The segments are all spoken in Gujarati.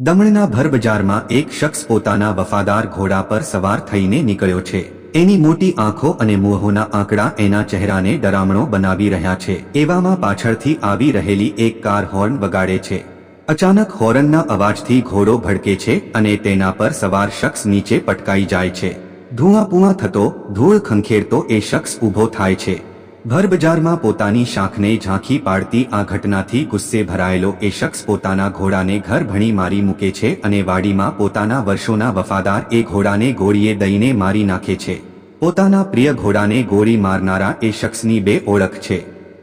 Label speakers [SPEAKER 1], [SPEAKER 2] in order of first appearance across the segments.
[SPEAKER 1] દમણના ભરબજારમાં એક શખ્સ પોતાના વફાદાર ઘોડા પર સવાર થઈને નીકળ્યો છે. એની મોટી આંખો અને મોહોના આંકડા એના ચહેરાને ડરામણો બનાવી રહ્યા છે. એવામાં પાછળથી આવી રહેલી એક કાર હોર્ન વગાડે છે. અચાનક હોર્નના અવાજથી ઘોડો ભડકે છે અને તેના પર સવાર શખ્સ નીચે પટકાઈ જાય છે. ધુઆપુઆ થતો, ધૂળ ખંખેરતો એ શખ્સ ઊભો થાય છે. ભર બજારમાં પોતાની શાખને ઝાંખી પાડતી આ ઘટનાથી ગુસ્સે ભરાયેલો એ શખ્સ પોતાના ઘોડાને ઘર ભણી મારી મૂકે છે અને વાડીમાં પોતાના વર્ષોના વફાદાર એ ઘોડાને ગોળીએ દઈને મારી નાખે છે. પોતાના પ્રિય ઘોડાને ગોળી મારનારા એ શખ્સની બે ઓળખ છે.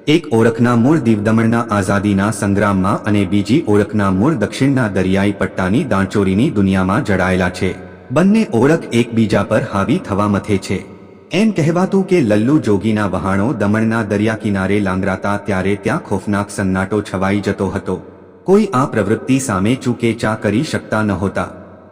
[SPEAKER 1] એક ઓળખના મૂળ દીવદમણના આઝાદીના સંગ્રામમાં અને બીજી ઓળખના મૂળ દક્ષિણના દરિયાઈ પટ્ટાની દાણચોરીની દુનિયામાં જડાયેલા છે. બંને ઓળખ એકબીજા પર હાવી થવા મથે છે. એમ કહેવાતું કે લલ્લુ જોગીના વહાણો દમણના દરિયા કિનારે લાંગરાતા ત્યારે ત્યાં ખોફનાક સન્નાટો છવાઈ જતો હતો. કોઈ આ પ્રવૃત્તિ સામે ચૂકે ચા કરી શકતા નહોતા.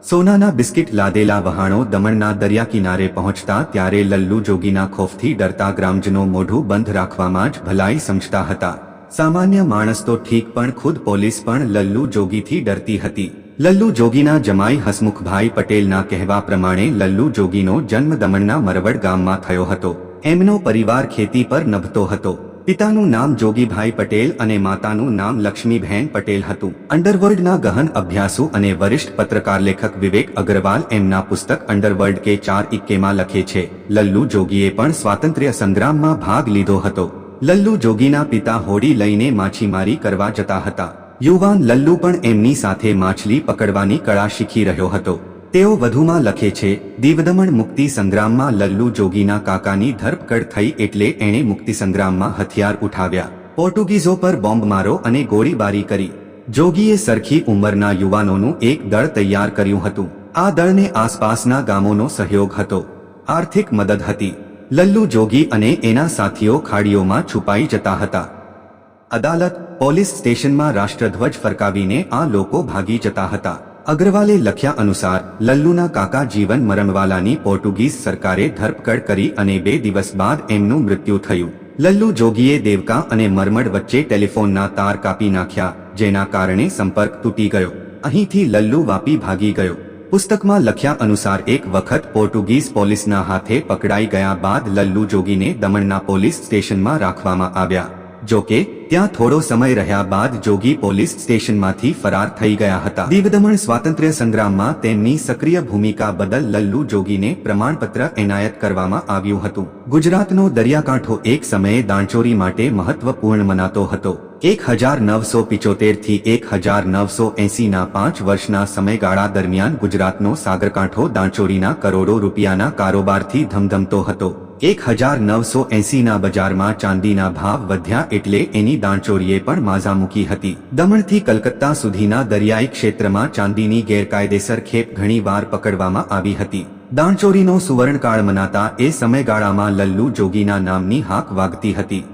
[SPEAKER 1] સોનાના બિસ્કિટ લાદેલા વહાણો દમણના દરિયા કિનારે પહોંચતા ત્યારે લલ્લુ જોગીના ખોફથી ડરતા ગ્રામજનો મોઢું બંધ રાખવામાં જ ભલાઈ સમજતા હતા. સામાન્ય માણસ તો ઠીક પણ ખુદ પોલીસ પણ લલ્લુ જોગીથી ડરતી હતી. લલ્લુ જોગીના જમાઈ હસમુખભાઈ પટેલના કહેવા પ્રમાણે લલ્લુ જોગીનો જન્મ દમણના મરવડ ગામમાં થયો હતો. એમનો પરિવાર ખેતી પર નભતો હતો. પિતાનું નામ જોગીભાઈ પટેલ અને માતાનું નામ લક્ષ્મીબહેન પટેલ હતું. અંડરવર્લ્ડના ગહન અભ્યાસુ અને વરિષ્ઠ પત્રકાર લેખક વિવેક અગ્રવાલ એમના પુસ્તક અંડરવર્લ્ડ કે ચાર ઇક્કેમાં લખે છે. લલ્લુ જોગીએ પણ સ્વાતંત્ર્ય સંગ્રામમાં ભાગ લીધો હતો. લલ્લુ જોગીના પિતા હોડી લઈને માછીમારી કરવા જતા હતા. યુવાન લલ્લુ પણ એમની સાથે માછલી પકડવાની કળા શીખી રહ્યો હતો. તેઓ વધુમાં લખે છે, દીવદમણ મુક્તિ સંગ્રામમાં લલ્લુ જોગીના કાકાની ધરપકડ થઈ એટલે એણે મુક્તિ સંગ્રામમાં હથિયાર ઉઠાવ્યા. પોર્ટુગીઝો પર બોમ્બ મારો અને ગોળીબારી કરી. જોગીએ સરખી ઉંમરના યુવાનોનું એક દળ તૈયાર કર્યું હતું. આ દળને આસપાસના ગામોનો સહયોગ હતો. આર્થિક મદદ હતી. લલ્લુ જોગી અને એના સાથીઓ ખાડીઓમાં છુપાઈ જતા હતા. અદાલત પોલીસ સ્ટેશનમાં રાષ્ટ્રધ્વજ ફરકાવીને આ લોકો ભાગી જતા હતા. અગ્રવાલે લખ્યા અનુસાર, લલ્લુના કાકા જીવન મરણવાલાની પોર્ટુગીઝ સરકારે ધરપકડ કરી અને બે દિવસ બાદ એમનું મૃત્યુ થયું. લલ્લુ જોગીએ દેવકા અને મરમડ વચ્ચે ટેલિફોનના તાર કાપી નાખ્યા, જેના કારણે સંપર્ક તૂટી ગયો. અહીંથી લલ્લુ વાપી ભાગી ગયો. પુસ્તકમાં લખ્યા અનુસાર, એક વખત પોર્ટુગીઝ પોલીસના હાથે પકડાઈ ગયા બાદ લલ્લુ જોગીને દમણના પોલીસ સ્ટેશનમાં રાખવામાં આવ્યા. જો કે ત્યાં થોડો સમય રહ્યા બાદ જોગી પોલીસ સ્ટેશનમાંથી ફરાર થઈ ગયા હતા. દીવદમણ સ્વાતંત્ર્ય સંગ્રામમાં તેમની સક્રિય ભૂમિકા બદલ લલ્લુ જોગીને પ્રમાણપત્ર એનાયત કરવામાં આવ્યું હતું. ગુજરાતનો દરિયાકાંઠો એક સમયે દાણચોરી માટે મહત્વપૂર્ણ મનાતો હતો. એક હજાર નવસો પિચોતેરથી એક હજાર નવસો એસી ના પાંચ વર્ષના સમયગાળા દરમિયાન ગુજરાતનો સાગરકાંઠો દાણચોરીના કરોડો રૂપિયાના કારોબારથી ધમધમતો હતો. એક હજાર નવસો એસીના બજારમાં ચાંદીના ભાવ વધ્યા એટલે એની દાણચોરીએ પણ માઝા મૂકી હતી. દમણથી કલકત્તા સુધીના દરિયાઈ ક્ષેત્રમાં ચાંદીની ગેરકાયદેસર ખેપ ઘણીવાર પકડવામાં આવી હતી. દાણચોરીનો સુવર્ણકાળ મનાતા એ સમયગાળામાં લલ્લુ જોગીના નામની હાક વાગતી હતી.